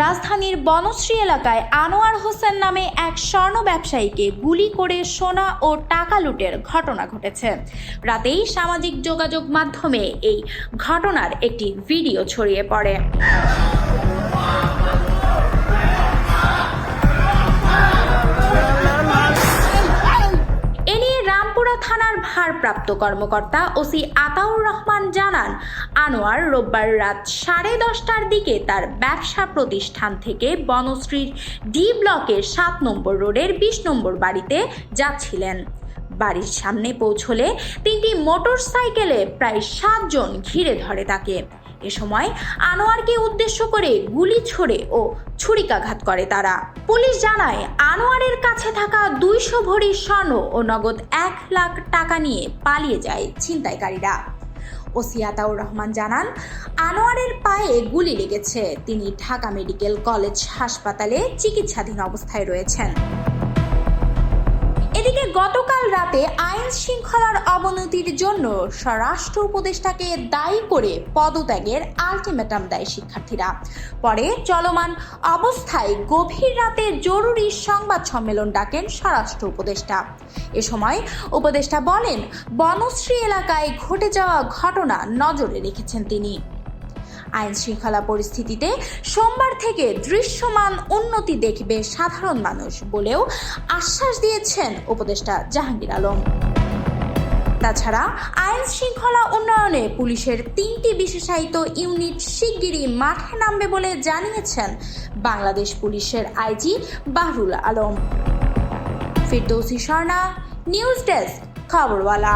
রাজধানীর বনশ্রী এলাকায় আনোয়ার হোসেন নামে এক স্বর্ণ ব্যবসায়ীকে গুলি করে সোনা ও টাকা লুটের ঘটনা ঘটেছে। রাতেই সামাজিক যোগাযোগ মাধ্যমে এই ঘটনার একটি ভিডিও ছড়িয়ে পড়ে। থানার ভারপ্রাপ্ত কর্মকর্তা ওসি আতাউর রহমান জানান, আনোয়ার রোববার রাত সাড়ে দশটার দিকে তার ব্যবসা প্রতিষ্ঠান থেকে বনশ্রীর ডি ব্লকের সাত নম্বর রোডের বিশ নম্বর বাড়িতে যাচ্ছিলেন। বাড়ির সামনে পৌঁছলে তিনটি মোটর সাইকেলে প্রায় সাতজন ঘিরে ধরে তাকে। এ সময় আনোয়ারকে উদ্দেশ্য করে গুলি ছোড়ে ও ছুরিকাঘাত করে তারা। পুলিশ জানায়, আনোয়ারের কাছে থাকা দুইশো ভরি স্বর্ণ ও নগদ এক লাখ টাকা নিয়ে পালিয়ে যায় ছিনতাইকারীরা। ওসি আতাউর রহমান জানান, আনোয়ারের পায়ে গুলি লেগেছে। তিনি ঢাকা মেডিকেল কলেজ হাসপাতালে চিকিৎসাধীন অবস্থায় রয়েছেন। এদিকে গতকাল রাতে আইন শৃঙ্খলার অবনতির জন্য স্বরাষ্ট্র উপদেষ্টাকে দায়ী করে পদত্যাগের আলটিমেটাম দেয় শিক্ষার্থীরা। পরে চলমান অবস্থায় গভীর রাতে জরুরি সংবাদ সম্মেলন ডাকেন স্বরাষ্ট্র উপদেষ্টা। এ সময় উপদেষ্টা বলেন, বনশ্রী এলাকায় ঘটে যাওয়া ঘটনা নজরে রেখেছেন তিনি। আইন শৃঙ্খলা পরিস্থিতিতে সোমবার থেকে দৃশ্যমান উন্নতি দেখবে সাধারণ মানুষ বলেও আশ্বাস দিয়েছেন উপদেষ্টা জাহাঙ্গীর আলম। তাছাড়া আইন শৃঙ্খলা উন্নয়নে পুলিশের তিনটি বিশেষায়িত ইউনিট শিগগিরই মাঠে নামবে বলে জানিয়েছেন বাংলাদেশ পুলিশের IG Bahrul Alam. Firdousi Swarna news desk, Khaborwala.